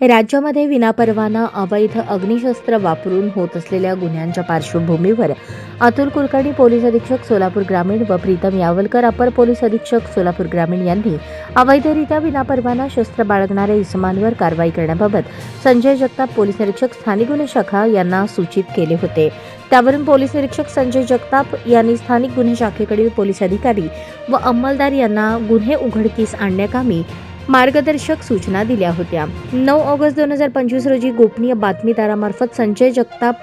राज्यामध्ये विनापरवाना अवैध अग्निशस्त्र वापरून होत असलेल्या गुन्ह्यांच्या पार्श्वभूमीवर अतुल कुलकर्णी पोलीस अधीक्षक सोलापूर ग्रामीण व प्रीतम यावलकर अपर पोलीस अधीक्षक सोलापूर ग्रामीण यांनी अवैधरित्या विनापरवाना शस्त्र बाळगणाऱ्या इसमांवर कारवाई करण्याबाबत संजय जगताप पोलीस निरीक्षक स्थानिक गुन्हे शाखा यांना सूचित केले होते. त्यावरून पोलीस निरीक्षक संजय जगताप यांनी स्थानिक गुन्हे शाखेकडील पोलीस अधिकारी व अंमलदार यांना गुन्हे उघडकीस आणण्याकामी मार्गदर्शक सूचना दिल्या होत्या. नऊ ऑगस्ट दोन हजार पंचवीस रोजी गोपनीय बातमीदारामार्फत संजय जगताप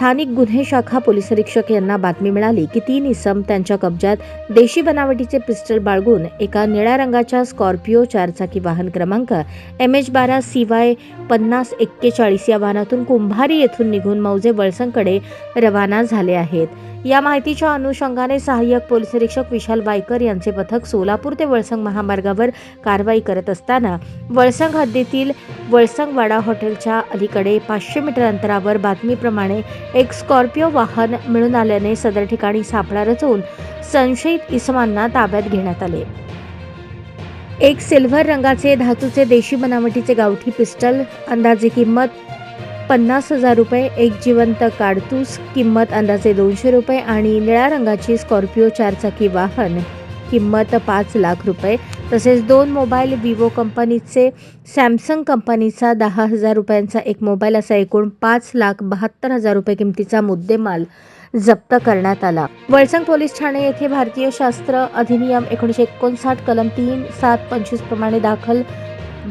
स्थानिक गुन्हे शाखा पोलीस अधीक्षक यांना बातमी मिळाली की तीन इसम त्यांच्या कब्जात देशी बनावटीचे पिस्टल बाळगून एका निळ्या रंगाच्या स्कॉर्पिओ चारचाकी वाहन क्रमांक एम एच बारा सी वाय पन्नास एक्केचाळीस या वाहनातून कुंभारी येथून निघून मौजे वळसंगकडे रवाना झाले आहेत. या माहितीच्या अनुषंगाने सहाय्यक पोलीस अधीक्षक विशाल वायकर यांचे पथक सोलापूर ते वळसंग महामार्गावर कारवाई करत असताना वळसंग हद्दीतील वळसंगवाडा हॉटेलच्या अलीकडे पाचशे मीटर अंतरावर बातमीप्रमाणे एक स्कॉर्पिओ वाहन मिळून आल्याने सदर ठिकाणी सापळा रचून संशयित इसमांना ताब्यात घेण्यात आले. एक सिल्व्हर रंगाचे धातूचे देशी बनावटीचे गावठी पिस्टल अंदाजे किंमत पन्नास हजार रुपये एक जिवंत काडतूस किंमत अंदाजे दोनशे रुपये आणि निळ्या रंगाची स्कॉर्पिओ चारचाकी वाहन किंमत पाच लाख रुपये. तसेच दोन मोबाईल विवो कंपनीचे सॅमसंग कंपनीचा दहा हजार रुपयांचा एक मोबाईल असा एकूण पाच लाख बहात्तर हजार रुपये किमतीचा मुद्देमाल जप्त करण्यात आला. वळसंग पोलीस ठाणे येथे भारतीय शास्त्र अधिनियम एकोणीसशे एकोणसाठ कलम तीन सात पंचवीस प्रमाणे दाखल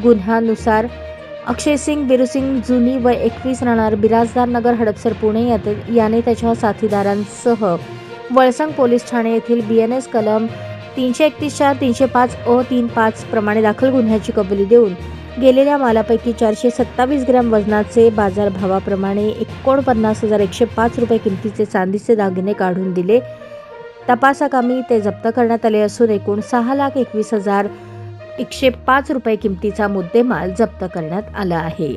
गुन्ह्यानुसार अक्षय सिंग बिरुसिंग जुनी व एकवीस राहणार बिराजदार नगर हडपसर पुणे याने त्याच्या साथीदारांसह वळसंग पोलीस ठाणे येथील बी एन एस कलम तीनशे एकतीस चार तीनशे पाच अ तीन पाच प्रमाणे दाखल गुन्ह्याची कबुली देऊन गेलेल्या मालापैकी चारशे सत्तावीस ग्रॅम वजनाचे बाजारभावाप्रमाणे एकोणपन्नास हजार एकशे पाच रुपये किमतीचे चांदीचे दागिने काढून दिले. तपासाकामी ते जप्त करण्यात आले असून एकूण सहा लाख एकवीस हजार एकशे पाच रुपये किमतीचा मुद्देमाल जप्त करण्यात आला आहे.